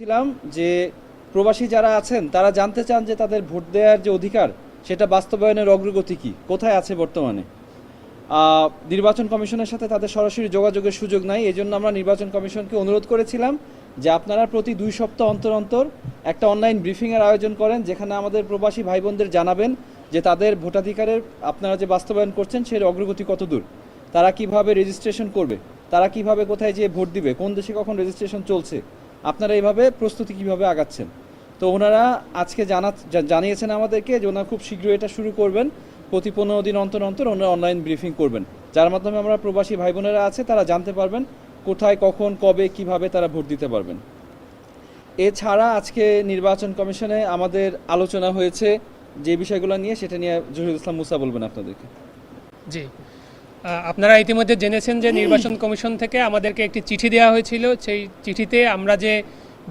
ছিলাম যে প্রবাসী যারা আছেন, তারা জানতে চান যে তাদের ভোট দেওয়ার যে অধিকার, সেটা বাস্তবায়নের অগ্রগতি কি, কোথায় আছে বর্তমানে? নির্বাচন কমিশনের সাথে তাদের সরাসরি যোগাযোগের সুযোগ নাই এই জন্য আমরা নির্বাচন কমিশনকে অনুরোধ করেছিলাম যে আপনারা প্রতি দুই সপ্তাহ অন্তর অন্তর একটা অনলাইন ব্রিফিংয়ের আয়োজন করেন, যেখানে আমাদের প্রবাসী ভাই বোনদের জানাবেন যে তাদের ভোটাধিকারের আপনারা যে বাস্তবায়ন করছেন, সের অগ্রগতি কত দূর তারা কীভাবে রেজিস্ট্রেশন করবে, তারা কীভাবে কোথায় যেয়ে ভোট দিবে, কোন দেশে কখন রেজিস্ট্রেশন চলছে আপনারা এইভাবে প্রস্তুতি কীভাবে আগাচ্ছেন? তো ওনারা আজকে জানা জানিয়েছেন আমাদেরকে যে ওনারা খুব শীঘ্রই এটা শুরু করবেন। প্রতি পনেরো দিন অন্তর অন্তর ওনারা অনলাইন ব্রিফিং করবেন। যার মাধ্যমে আমরা প্রবাসী ভাই বোনেরা আছে, তারা জানতে পারবেন কোথায়, কখন, কবে, কীভাবে তারা ভোট দিতে পারবেন। এছাড়া আজকে নির্বাচন কমিশনে আমাদের আলোচনা হয়েছে যে বিষয়গুলো নিয়ে, সেটা নিয়ে জহিরুল ইসলাম মুসা বলবেন আপনাদেরকে। জি। আপনারা ইতিমধ্যে জেনেছেন যে নির্বাচন কমিশন থেকে আমাদেরকে একটি চিঠি দেওয়া হয়েছিল। সেই চিঠিতে আমরা যে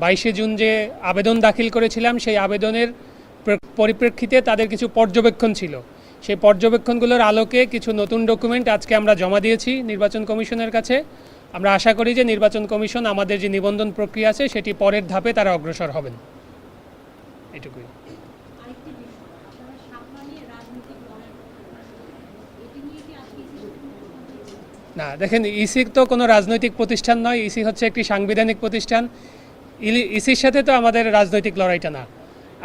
বাইশে জুন যে আবেদন দাখিল করেছিলাম, সেই আবেদনের পরিপ্রেক্ষিতে তাদের কিছু পর্যবেক্ষণ ছিল। সেই পর্যবেক্ষণগুলোর আলোকে কিছু নতুন ডকুমেন্ট আজকে আমরা জমা দিয়েছি নির্বাচন কমিশনের কাছে। আমরা আশা করি যে নির্বাচন কমিশন আমাদের যে নিবন্ধন প্রক্রিয়া আছে, সেটি পরের ধাপে তারা অগ্রসর হবেন। এটুকুই আরেকটি বিষয় আপনারা সাবধানে রাজনৈতিক দলের এটি নিয়ে কি আজকে কিছু না দেখেন ইসি তো কোনো রাজনৈতিক প্রতিষ্ঠান নয় ইসি হচ্ছে একটি সাংবিধানিক প্রতিষ্ঠান। ইসির সাথে তো আমাদের রাজনৈতিক লড়াইটা না।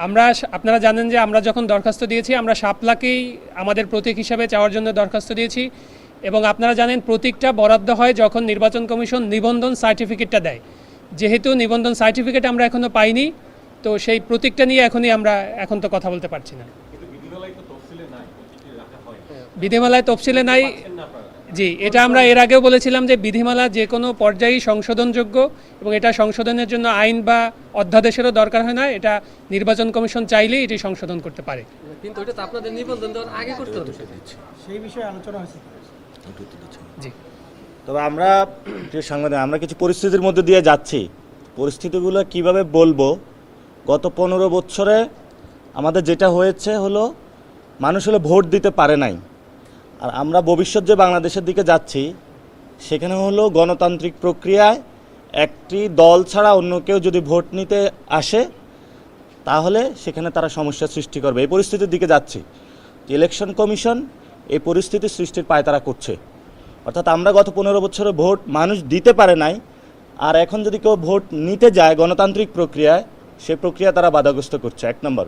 আমরা আপনারা জানেন যে আমরা যখন দরখাস্ত দিয়েছি আমরা শাপলাকেই আমাদের প্রতীক হিসাবে চাওয়ার জন্য দরখাস্ত দিয়েছি এবং আপনারা জানেন প্রতীকটা বরাদ্দ হয় যখন নির্বাচন কমিশন নিবন্ধন সার্টিফিকেটটা দেয়। যেহেতু নিবন্ধন সার্টিফিকেট আমরা এখনও পাইনি তো সেই প্রতীকটা নিয়ে এখনই আমরা এখন তো কথা বলতে পারছি না। বিধিমালায় তফসিলে নাই জি এটা আমরা এর আগেও বলেছিলাম যে বিধিমালা যে কোনো পর্যায়েই সংশোধনযোগ্য এবং এটা সংশোধনের জন্য আইন বা অধ্যাদেশেরও দরকার হয় না এটা নির্বাচন কমিশন চাইলেই এটি সংশোধন করতে পারে। কিন্তু ওটা তো আপনাদের নিবন্ধন দেওয়ার আগে করতে হবে। সেই বিষয়ে আলোচনা হয়েছে। জি। তবে আমরা প্রিয় সাংবাদিক আমরা কিছু পরিস্থিতির মধ্যে দিয়ে যাচ্ছি। পরিস্থিতিগুলো কীভাবে বলব? গত পনেরো বছরে আমাদের যেটা হয়েছে হলো মানুষ হলো ভোট দিতে পারে নাই। আর আমরা ভবিষ্যৎ যে বাংলাদেশের দিকে যাচ্ছি, সেখানে হলো গণতান্ত্রিক প্রক্রিয়ায় একটি দল ছাড়া অন্য কেউ যদি ভোট নিতে আসে, তাহলে সেখানে তারা সমস্যা সৃষ্টি করবে। এই পরিস্থিতির দিকে যাচ্ছি। ইলেকশন কমিশন এই পরিস্থিতি সৃষ্টির পায় তারা করছে। অর্থাৎ আমরা গত পনেরো বছরে ভোট মানুষ দিতে পারে নাই, আর এখন যদি কেউ ভোট নিতে যায় গণতান্ত্রিক প্রক্রিয়ায়, সে প্রক্রিয়া তারা বাধাগ্রস্ত করছে। এক নম্বর।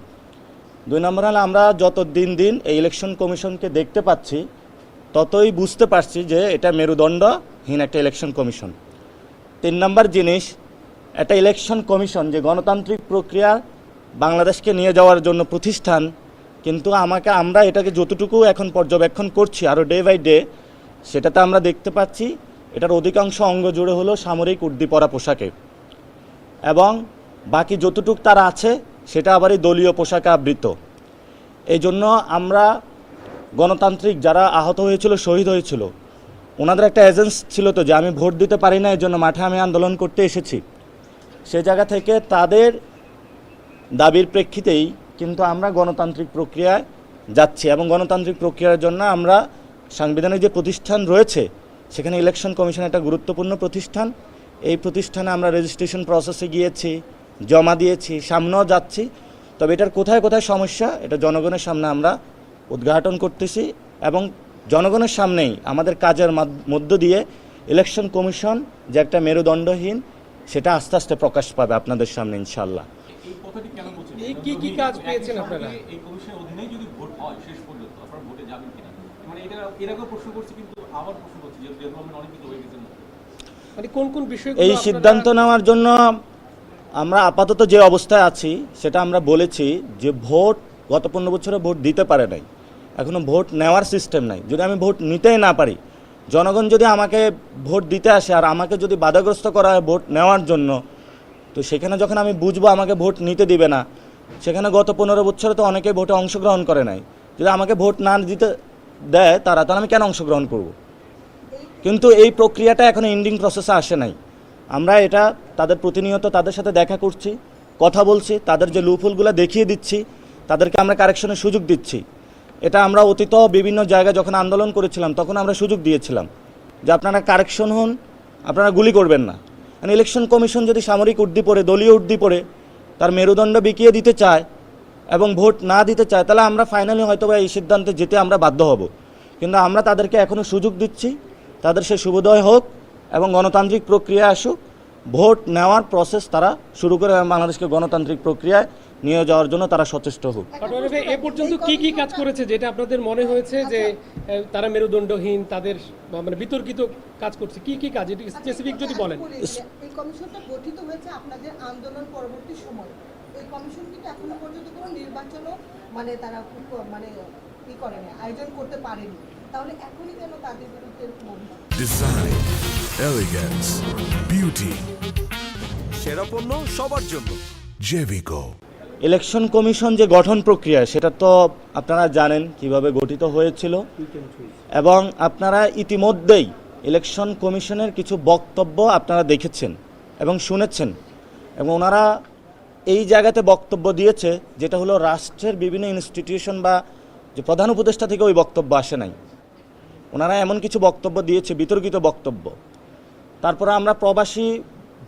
দুই নম্বর হলে আমরা যত দিন দিন এই ইলেকশন কমিশনকে দেখতে পাচ্ছি ততই বুঝতে পারছি যে এটা মেরুদণ্ডহীন একটা ইলেকশন কমিশন তিন নম্বর জিনিস, একটা ইলেকশন কমিশন যে গণতান্ত্রিক প্রক্রিয়া বাংলাদেশকে নিয়ে যাওয়ার জন্য প্রতিষ্ঠান, কিন্তু আমাকে আমরা এটাকে যতটুকু এখন পর্যবেক্ষণ করছি আরও ডে বাই ডে সেটাতে আমরা দেখতে পাচ্ছি এটার অধিকাংশ অঙ্গ জুড়ে হলো সামরিক উর্দি পরা পোশাকে। এবং বাকি যতটুক তারা আছে, সেটা আবারই দলীয় পোশাকে আবৃত। এই জন্য আমরা গণতান্ত্রিক যারা আহত হয়েছিল, শহীদ হয়েছিল, ওনাদের একটা এজেন্স ছিল তো যে আমি ভোট দিতে পারি না এই জন্য মাঠে আমি আন্দোলন করতে এসেছি। সে জায়গা থেকে তাদের দাবির প্রেক্ষিতেই কিন্তু আমরা গণতান্ত্রিক প্রক্রিয়ায় যাচ্ছি এবং গণতান্ত্রিক প্রক্রিয়ার জন্য আমরা সাংবিধানিক যে প্রতিষ্ঠান রয়েছে, সেখানে ইলেকশন কমিশন একটা গুরুত্বপূর্ণ প্রতিষ্ঠান। এই প্রতিষ্ঠানে আমরা রেজিস্ট্রেশন প্রসেসে গিয়েছি, জমা দিয়েছি, সামনেও যাচ্ছি। তবে এটার কোথায় কোথায় সমস্যা, এটা জনগণের সামনে আমরা উদ্ঘাটন করতেছি এবং জনগণের সামনেই আমাদের কাজের মধ্য দিয়ে ইলেকশন কমিশন যে একটা মেরুদণ্ডহীন সেটা আস্তে আস্তে প্রকাশ পাবে আপনাদের সামনে ইনশাল্লাহ এই কথাটি কেন বলছেন? এই কি কি কাজ পেয়েছেন আপনারা? এই কমিশনের অধীনেই যদি ভোট হয় শেষ পর্যন্ত আপনারা ভোটে যাবেন কিনা? মানে এটা এর আগেও প্রশ্ন করছি কিন্তু আবার প্রশ্ন করছি যে ডেভেলপমেন্ট অনেক কিছু হয়ে গেছে। মানে কোন কোন বিষয় এই সিদ্ধান্ত নেওয়ার জন্য আমরা আপাতত যে অবস্থায় আছি সেটা আমরা বলেছি যে ভোট গত পনেরো বছরে ভোট দিতে পারে নাই। এখনও ভোট নেওয়ার সিস্টেম নাই। যদি আমি ভোট নিতেই না পারি, জনগণ যদি আমাকে ভোট দিতে আসে আর আমাকে যদি বাধাগ্রস্ত করা হয় ভোট নেওয়ার জন্য, তো সেখানে যখন আমি বুঝব আমাকে ভোট নিতে দিবে না, সেখানে গত পনেরো বছরে তো অনেকে ভোটে অংশগ্রহণ করে নাই। যদি আমাকে ভোট না দিতে দেয় তারা, তাহলে আমি কেন অংশগ্রহণ করব? কিন্তু এই প্রক্রিয়াটা এখনও এন্ডিং প্রসেসে আসে নাই। আমরা এটা তাদের প্রতিনিয়ত তাদের সাথে দেখা করছি, কথা বলছি, তাদের যে লুফুলগুলো দেখিয়ে দিচ্ছি তাদেরকে আমরা কারেকশনের সুযোগ দিচ্ছি। এটা আমরা অতীত বিভিন্ন জায়গায় যখন আন্দোলন করেছিলাম, তখন আমরা সুযোগ দিয়েছিলাম যে আপনারা কারেকশন হন, আপনারা গুলি করবেন না। মানে ইলেকশন কমিশন যদি সামরিক উর্দি দলীয় উর্দি পড়ে, তার মেরুদণ্ড বিকিয়ে দিতে চায় এবং ভোট না দিতে চায়, তাহলে আমরা ফাইনালি হয়তো এই সিদ্ধান্তে যেতে আমরা বাধ্য হব। কিন্তু আমরা তাদেরকে এখনও সুযোগ দিচ্ছি, তাদের সে শুভোদয় হোক এবং গণতান্ত্রিক প্রক্রিয়া আসুক, ভোট নেওয়ার প্রসেস তারা শুরু করে বাংলাদেশকে গণতান্ত্রিক প্রক্রিয়ায় নিয়ে যাওয়ার জন্য তারা সচেষ্ট হোক। এ পর্যন্ত কি কি কাজ করেছে যেটা আপনাদের মনে হয়েছে যে তারা মেরুদণ্ডহীন তাদের মানে বিতর্কিত কাজ করছে? কি কি কাজ? এটি স্পেসিফিক যদি বলেন। এই কমিশনটা গঠিত হয়েছে আপনাদের আন্দোলন পরবর্তী সময়। এই কমিশন কিন্তু এখনও পর্যন্ত কোনো নির্বাচনও মানে তারা মানে করেনি আয়োজন করতে পারেনি। তাহলে এখনই কেন তাদের বিরুদ্ধে Design, elegance, beauty. সেরা পণ্য সবার জন্য। Jevico. ইলেকশন কমিশন যে গঠন প্রক্রিয়া, সেটা তো আপনারা জানেন কীভাবে গঠিত হয়েছিল। এবং আপনারা ইতিমধ্যেই ইলেকশন কমিশনের কিছু বক্তব্য আপনারা দেখেছেন এবং শুনেছেন। এবং ওনারা এই জায়গাতে বক্তব্য দিয়েছে, যেটা হলো রাষ্ট্রের বিভিন্ন ইনস্টিটিউশন বা যে প্রধান উপদেষ্টা থেকে ওই বক্তব্য আসে নাই। ওনারা এমন কিছু বক্তব্য দিয়েছে, বিতর্কিত বক্তব্য। তারপরে আমরা প্রবাসী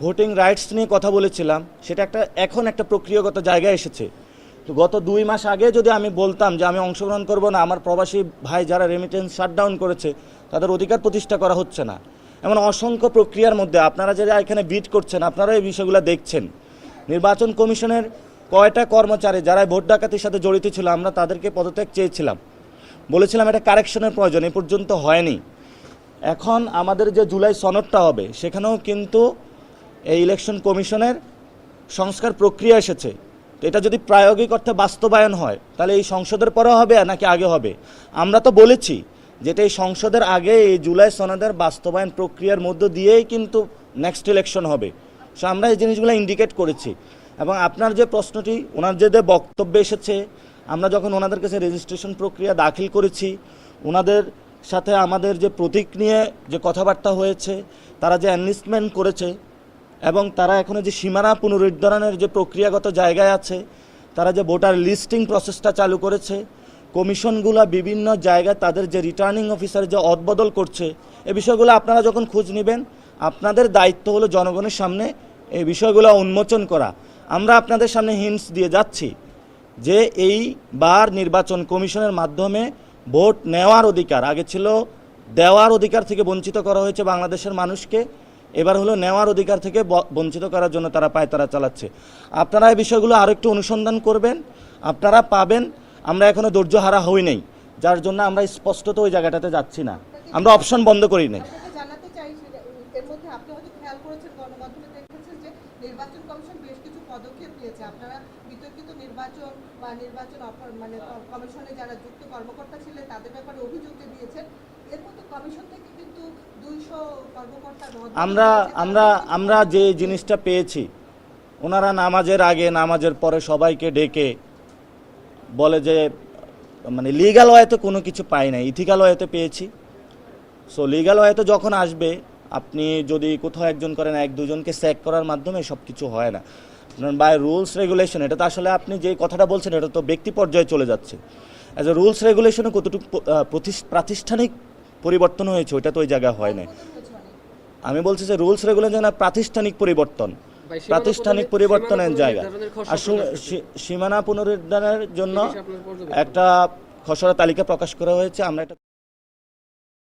ভোটিং রাইটস নিয়ে কথা বলেছিলাম, সেটা একটা এখন একটা প্রক্রিয়াগত জায়গায় এসেছে। তো গত দুই মাস আগে যদি আমি বলতাম যে আমি অংশগ্রহণ করব না, আমার প্রবাসী ভাই যারা রেমিটেন্স শাটডাউন করেছে, তাদের অধিকার প্রতিষ্ঠা করা হচ্ছে না। এমন অসংখ্য প্রক্রিয়ার মধ্যে আপনারা যারা এখানে বিট করছেন, আপনারা এই বিষয়গুলো দেখছেন। নির্বাচন কমিশনের কয়টা কর্মচারী যারা ভোট ডাকাতির সাথে জড়িত ছিল, আমরা তাদেরকে পদত্যাগ চেয়েছিলাম। বলেছিলাম এটা কারেকশনের প্রয়োজন, এ পর্যন্ত হয়নি। এখন আমাদের যে জুলাই সনদটা হবে, সেখানেও কিন্তু এই ইলেকশন কমিশনের সংস্কার প্রক্রিয়া এসেছে। তো এটা যদি প্রায়োগিক অর্থে বাস্তবায়ন হয়, তাহলে এই সংসদের পরে হবে নাকি আগে হবে? আমরা তো বলেছি যেটা এই সংসদের আগে এই জুলাই সনদের বাস্তবায়ন প্রক্রিয়ার মধ্য দিয়েই কিন্তু নেক্সট ইলেকশন হবে। সো আমরা এই জিনিসগুলো ইন্ডিকেট করেছি। এবং আপনার যে প্রশ্নটি, ওনার যে যে বক্তব্য এসেছে, আমরা যখন ওনাদের কাছে রেজিস্ট্রেশন প্রক্রিয়া দাখিল করেছি, ওনাদের সাথে আমাদের যে প্রতীক নিয়ে যে কথাবার্তা হয়েছে, তারা যে অ্যানলিস্টমেন্ট করেছে এবং তারা এখনও যে সীমানা পুনরুদ্ধারণের যে প্রক্রিয়াগত জায়গায় আছে, তারা যে ভোটার লিস্টিং প্রসেসটা চালু করেছে, কমিশনগুলো বিভিন্ন জায়গায় তাদের যে রিটার্নিং অফিসার যে অদবদল করছে, এ বিষয়গুলো আপনারা যখন খোঁজ নেবেন, আপনাদের দায়িত্ব হলো জনগণের সামনে এই বিষয়গুলো উন্মোচন করা। আমরা আপনাদের সামনে হিন্টস দিয়ে যাচ্ছি যে এই বার নির্বাচন কমিশনের মাধ্যমে ভোট নেওয়ার অধিকার, আগে ছিল দেওয়ার অধিকার থেকে বঞ্চিত করা হয়েছে বাংলাদেশের মানুষকে এবার হলো নেওয়ার অধিকার থেকে বঞ্চিত করার জন্য তারা পায়তারা চালাচ্ছে। আপনারা এই বিষয়গুলো আরও একটু অনুসন্ধান করবেন, আপনারা পাবেন, আমরা এখনও ধৈর্য হারা হই নাই, যার জন্য আমরা স্পষ্টত ওই জায়গাটাতে যাচ্ছি না। আমরা অপশন বন্ধ করি নাই। নির্বাচন বা নির্বাচন মানে কমিশনে যারা যুক্ত কর্মকর্তা ছিলেন, তাদের ব্যাপারে অভিযোগ দিয়েছেন। আমরা আমরা আমরা যে জিনিসটা পেয়েছি, ওনারা নামাজের আগে, নামাজের পরে সবাইকে ডেকে বলে যে মানে লিগাল ওয়েতে কোনো কিছু পাই না ইথিক্যাল ওয়েতে পেয়েছি। সো লিগাল ওয়েতে যখন আসবে, আপনি যদি কোথাও একজন করেন, এক দুজনকে স্যাক করার মাধ্যমে সব কিছু হয় না। বাই রুলস রেগুলেশন এটা তো আসলে আপনি যে কথাটা বলছেন, এটা তো ব্যক্তি পর্যায়ে চলে যাচ্ছে। অ্যাজ এ রুলস রেগুলেশনে কতটুকু প্রাতিষ্ঠানিক পরিবর্তন হয়েছে ওইটা তো ওই জায়গায় হয় না আমি বলছি যে রুলস রেগুলেশন প্রাতিষ্ঠানিক পরিবর্তন প্রাতিষ্ঠানিক পরিবর্তনের জায়গা। আর সীমানা পুনরুদ্ধারের জন্য। একটা খসড়া তালিকা প্রকাশ করা হয়েছে। আমরা